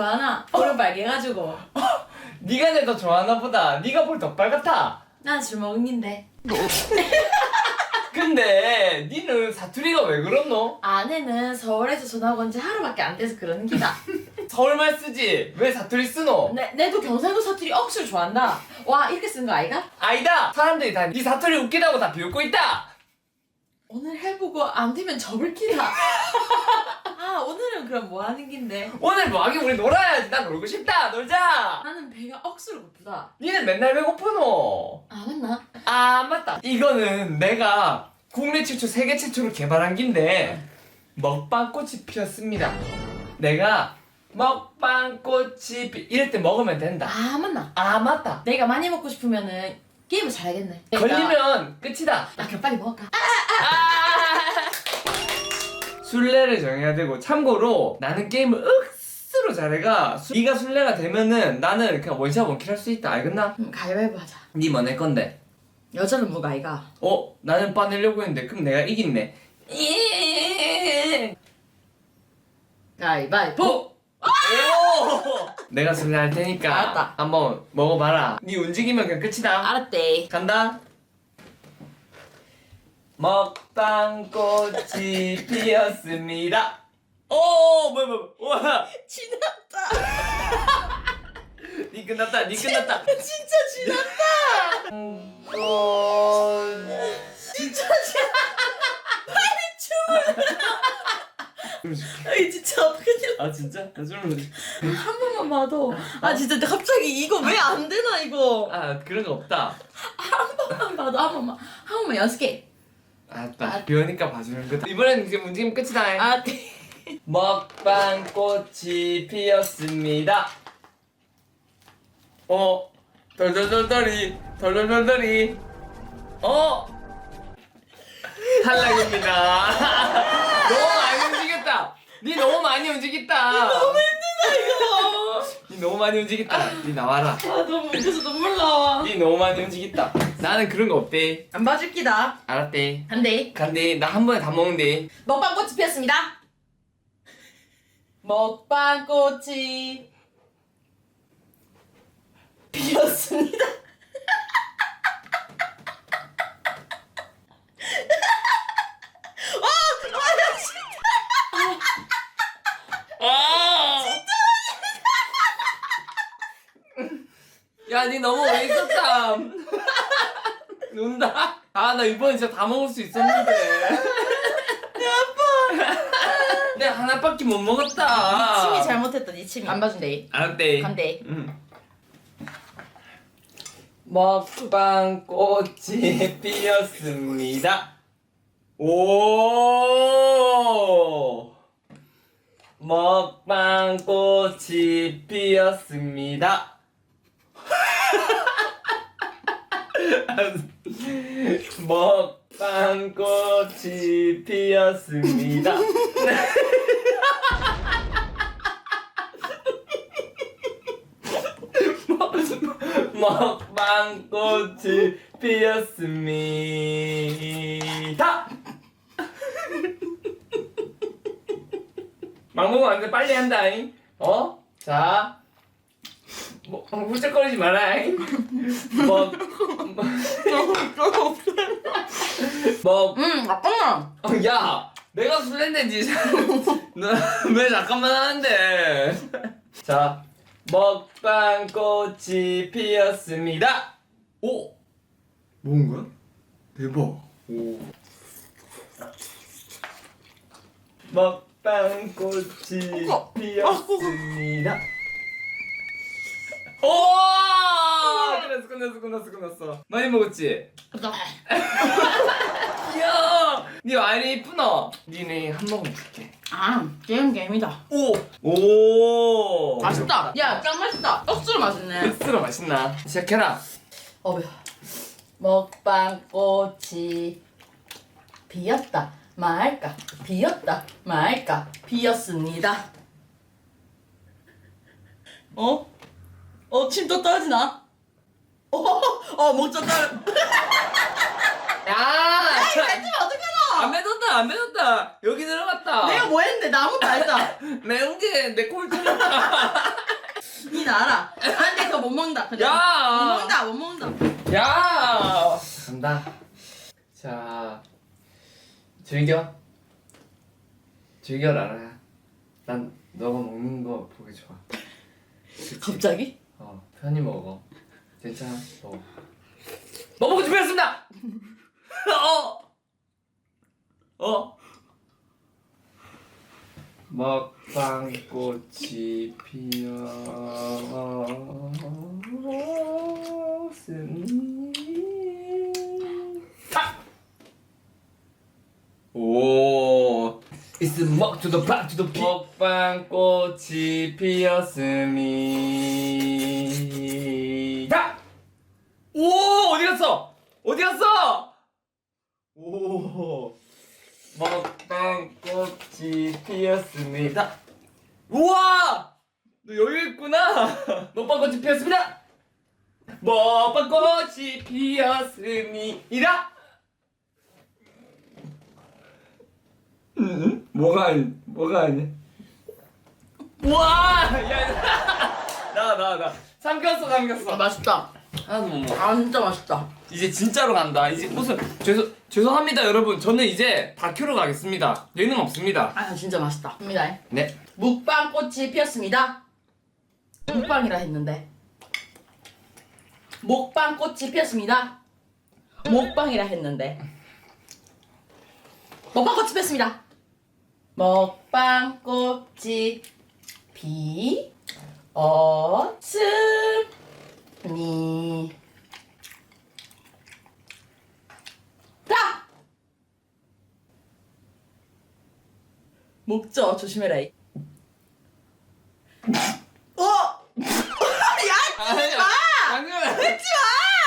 좋아하나? 볼을 빨개가지고. 네가 내 더 좋아하나 보다. 네가 볼 더 빨갛다. 난 술 먹은 긴데. 근데 니는 사투리가 왜 그렇노? 아내는 서울에서 전학 온 지 하루밖에 안 돼서 그러는 기다. 서울말 쓰지 왜 사투리 쓰노? 내, 내도 경상도 사투리 억수로 좋아한다. 와, 이렇게 쓴 거 아이가? 아니다 사람들이 다 네 사투리 웃기다고 다 비웃고 있다 오늘 해보고 안 되면 접을 기다. 아, 오늘은 그럼 뭐 하는 긴데? 오늘 뭐하긴 우리 놀아야지 나 놀고 싶다 놀자 나는 배가 억수로 고프다. 니는 맨날 배고프노 아, 맞나? 아 맞다 이거는 내가 국내 최초 세계 최초로 개발한 긴데 먹방꽃이 피었습니다 내가 먹방꽃이 피... 이럴 때 먹으면 된다 아, 맞나? 아 맞다 내가 많이 먹고 싶으면은 게임을 잘하겠네. 걸리면 끝이다 나 그럼 빨리 먹을까? 아! 술래를 정해야 되고 참고로 나는 게임을 억수로 잘해가 수- 네가 술래가 되면은 나는 그냥 원샷 원킬 할 수 있다 알겠나? 음, 가위바위보 하자. 니뭐낼 건데? 여자는 뭐가 아이가? 어? 나는 빠내려고 했는데 그럼 내가 이긴네 가위바위보! 오! 내가 술래 할 테니까 알았다. 한번 먹어봐라 니 움직이면 그냥 끝이다 알았대. 간다 먹방 꽃이 피었습니다 오 뭐야 뭐야 뭐야 지났다. 니 끝났다 니 끝났다 진짜 지났다. 꽃 진짜 지났다. 빨리 춤을. 아이 진짜 어떻게 지아 진짜? 나 춤을 한 번만 봐도. 아 진짜 갑자기 이거 왜 안 되나 이거. 아 그런 거 없다 한 번만 봐도 한 번만 한 번만 연습해. 알았다 아. 비오니까 봐주는 거다. 이번엔 이제 움직이면 끝이다 아 네. 먹방 꽃이 피었습니다. 어 덜덜덜덜이 덜덜덜덜이. 어? 탈락입니다. 너무 많이 움직였다. 니 너무 많이 움직였다. 너무 힘들다 이거. 니 너무 많이 움직였다 니 나와라 아 너무 웃겨서 눈물 나와. 니 너무 많이 움직였다 나는 그런 거 없대 안 봐줄 기다. 알았대 한대. 간대 나 한 번에 다 먹는데 먹방 꽃이 피었습니다. 먹방 꽃이 피었습니다. 야, 니 너무 오래 있었다. 논다? 아, 나 이번에 진짜 다 먹을 수 있었는데. 내. 내가 하나밖에 못 먹었다. 침이 잘못했다 니 침이. 안 봐준대. 알았대. 간대. 응. 먹방 꽃이 피었습니다. 오! 먹방 꽃이 피었습니다. 먹방 꽃이 피었습니다. 먹방 꽃이 피었습니다. 막 먹으면 안 돼. 빨리 한다잉. 어? 자. 뭐, 훌쩍거리지 마라잉. 먹, 먹, 음 잠깐만. 어, 야! 내가 술래내지. 너왜 잠깐만 하는데? 자, 먹방 꽃이 피었습니다. 오! 뭔가? 대박. 오. 먹방 꽃이 어, 피었습니다. 오! 끝났어, 끝났어, 끝났어, 끝났어. 많이 먹었지? 이야! 니 많이 이쁘나? 니네 한 모금 줄게. 아 게임 게임이다. 오! 오! 맛있다. 야 짱 맛있다. 억수로 맛있네. 스스로 맛있나? 시작해라. 어 매워. 먹방 꽃이 피었다 말까 피었다 말까 피었습니다. 어? 어, 침 또 떨어지나? 어, 어, 목젖 떨어. 야! 뱉으면 어떡하나? 안 맺었다 안 맺었다 여기 들어갔다 내가 뭐 했는데 나 아무것도 안 했다. 매운 게내 꼴 들었다 니 나 알아. 안 돼 그거 못 먹는다. 그냥. 야! 못 먹는다 못 먹는다. 야 간다 자 즐겨 즐겨라라 난 너가 먹는 거 보기 좋아 그치? 갑자기? 어 편히 먹어. 괜찮아? 먹어. 먹고 준비했습니다! 어! 어? 먹방꽃이 피었습니다. 오 It's 먹 to the back to the 피 먹방 꽃이 피었습니다 오 어디 갔어? 어디 갔어? 오 먹방 꽃이 피었습니다 우와! 너 여기 있구나. 먹방 꽃이 피었습니다. 먹방 꽃이 피었습니다 응? 뭐가 아니 뭐가 아니 우와 야나나 나 삼켰어 삼켰어 아 맛있다. 하나도 못 먹어 아 진짜 맛있다. 이제 진짜로 간다. 이제 무슨 죄송 죄송합니다, 여러분. 저는 이제 다큐로 가겠습니다. 예능 없습니다. 아 진짜 맛있다. 합니다. 네. 묵방 꽃이 피었습니다. 묵방이라 했는데. 목방 꽃이 피었습니다. 목방이라 했는데. 먹방 꽃이 피었습니다. 먹방 꽃이 피었습니다. 목져 조심해라. 이. 어! 아니야. 안 찍었어.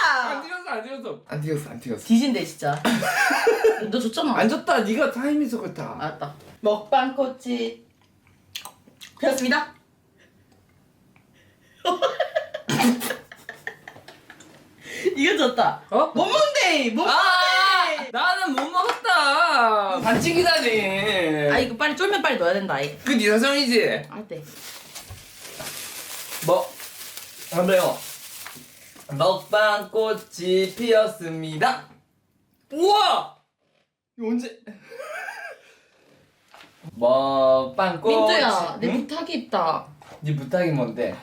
아! 안 찍었어. 안 찍었어. 안 찍었어. 뒤진대 진짜. 너 줬잖아. 안 줬다. 네가 타이밍 섞었다. 알았다. 먹방 꽃이 피었습니다. 이거 줬다. 어? 못 먹는데. 못 아! 먹는데. 나는 못 먹었다. 반칙이다니. 아 이거 빨리 쫄면 빨리 넣어야 된다. 이. 그네 사정이지. 알대. 뭐? 한번요. 먹방 꽃이 피었습니다. 우와! 이거 언제? 먹방 꽃. 민트야, 내 응? 부탁이 있다. 네 부탁이 뭔데?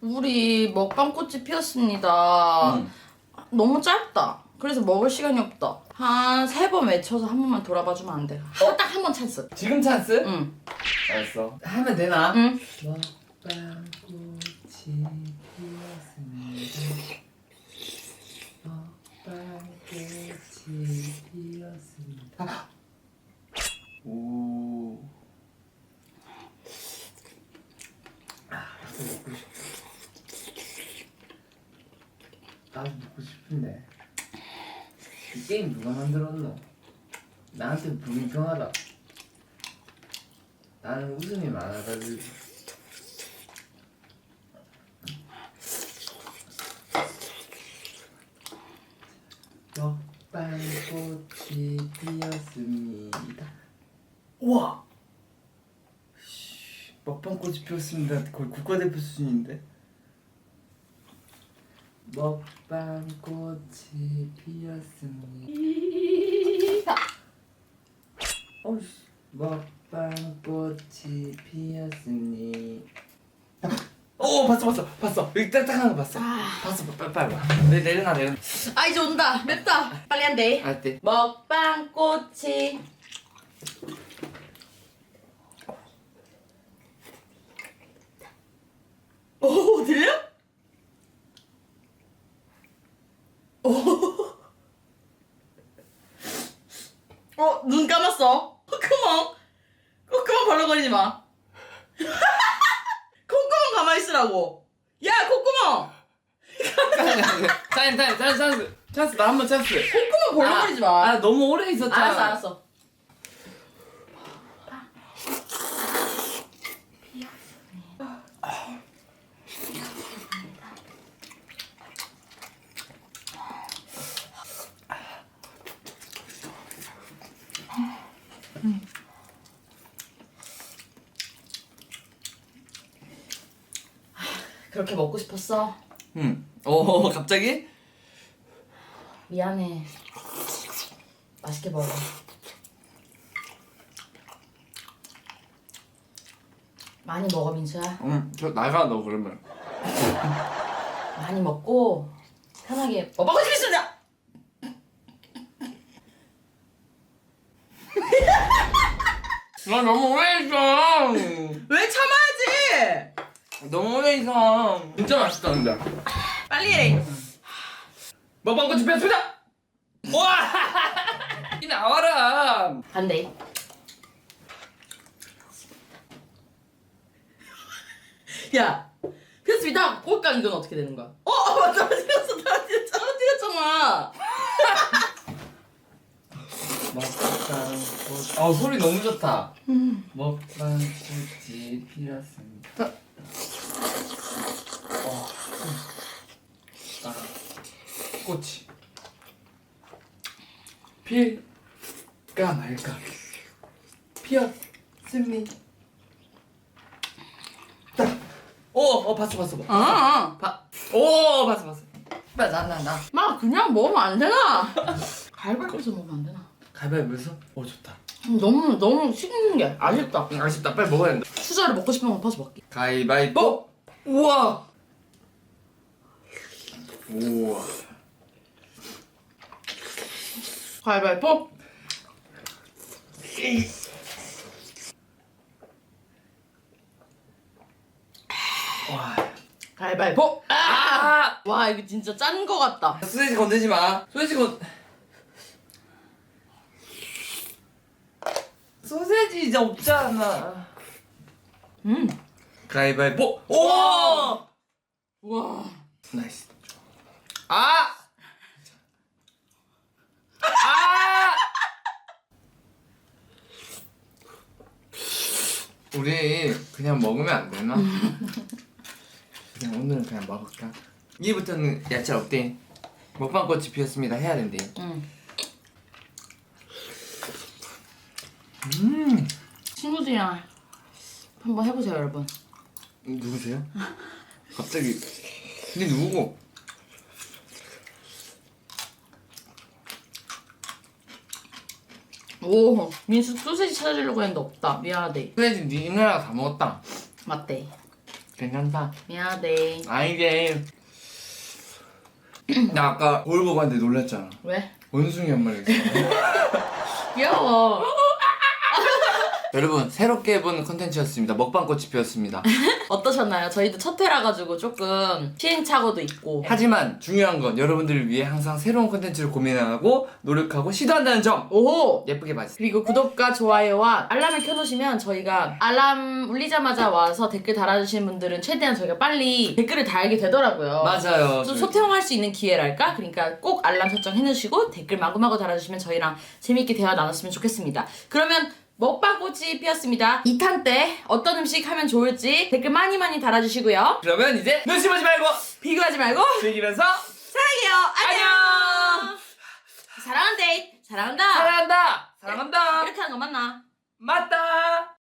우리 먹방 꽃이 피었습니다. 응. 너무 짧다. 그래서 먹을 시간이 없다. 한 세 번 외쳐서 한 번만 돌아봐 주면 안 돼. 딱한 번 찬스. 지금 찬스? 응. 알았어. 하면 되나? 응. 먹방 꽃이 피었습니다. 먹방 꽃이 피었습니다. 오. 아, 나도 먹고 싶다. 나도 먹고 싶은데. 이 게임 누가 만들었노? 나한테 불공평하다. 나는 웃음이 많아가지고. 먹방꽃이 피었습니다. 우와! 씨, 먹방 꽃이 피었습니다. 거의 국가대표 수준인데. 먹방 꽃이 피었습니다. 어이씨. 먹방 꽃이 피었습니다. 오 봤어 봤어 봤어 여기 딱딱한 거 봤어 아. 봤어 빨리 빨리 와 내, 내려놔 내려놔 아 이제 온다. 맵다. 빨리 한대. 알았대 먹방 꽃이 오 들려? 오. 어, 눈 감았어. 콧구멍. 콧구멍 벌렁거리지 마. 콧구멍 가만히 있으라고. 야, 콧구멍. 타임 타임 찬스 찬스 찬스 나 한 번 찬스 콧구멍 벌렁거리지 마. 아 너무 오래 있었잖아 알았어, 알았어. 아, 그렇게 먹고 싶었어? 응. 어 갑자기? 미안해. 맛있게 먹어. 많이 먹어 민수야. 응. 저 나가 너 그러면. 많이 먹고 편하게 어, 먹고 싶습니다. 나 너무 오래 있어. 왜 참아야지? 너무 오래 있어. 진짜 맛있다 근데. 빨리 해. 먹방꽃이 폈습니다. 와! 이 나와라. 반대. 야, 피었습니다. 꼴깍 이건 어떻게 되는 거야? 어, 어 맞아, 떨어뜨렸어, 떨어뜨렸어, 떨어뜨렸잖아. 먹방 꽃. 아 소리 너무 좋다. 먹방 꽃이 피었습니다. 어. 아, 꽃이 필까 말까 피었습니다. 오, 어 봤어 봤어. 봤어. 아, 봐. 오 봤어 봤어. 나나 나. 마 그냥 먹으면 안 되나? 갈비뼈에서 먹으면 안 되나? 가위바위보에서? 오 좋다. 음, 너무 너무 식는 게 아쉽다. 응, 아쉽다. 빨리 먹어야 된다. 수저를 먹고 싶으면 엎어서 먹게. 가위바위보. 우와. 우와. 가위바위보. 와. 가위바위보. 아! 아! 와 이거 진짜 짠 거 같다. 소세지 건들지 마. 소세지 건. 소세지 이제 없잖아. 음. 가위바위보. 오! 와. 나이스. 아! 아! 우리 그냥 먹으면 안 되나? 그냥 오늘은 그냥 먹을까? 이제부터는 야채 없대. 먹방꽃이 피었습니다. 해야 된대. 응. 음. 친구들이랑 한번 해보세요 여러분. 누구세요? 갑자기. 근데 누구고? 오 민수 소세지 찾아주려고 했는데 없다. 미안하대. 소세지 니 누나가 다 먹었다. 맞대. 괜찮다. 미안하대. 아 이게 나 아까 거울 보고 왔는데 놀랐잖아. 왜? 원숭이 한 마리 있어. 귀여워. 여러분 새롭게 해본 컨텐츠였습니다. 먹방꽃이 피었습니다. 어떠셨나요? 저희도 첫 회라 가지고 조금 시행착오도 있고. 하지만 중요한 건 여러분들을 위해 항상 새로운 컨텐츠를 고민하고 노력하고 시도한다는 점 오호. 예쁘게 봐주세요. 그리고 구독과 좋아요와 알람을 켜놓으시면 저희가 알람 울리자마자 와서 댓글 달아주시는 분들은 최대한 저희가 빨리 댓글을 달게 되더라고요. 맞아요. 좀 소통할 수 있는 기회랄까? 그러니까 꼭 알람 설정 해놓으시고 댓글 마구마구 달아주시면 저희랑 재밌게 대화 나눴으면 좋겠습니다. 그러면 먹방꽃이 피었습니다. 2탄 때 어떤 음식 하면 좋을지 댓글 많이 많이 달아주시고요. 그러면 이제 눈치 보지 말고 비교하지 말고 즐기면서 사랑해요. 안녕. 안녕. 사랑한 데이트. 사랑한다. 사랑한다. 사랑한다. 이렇게 하는 거 맞나? 맞다.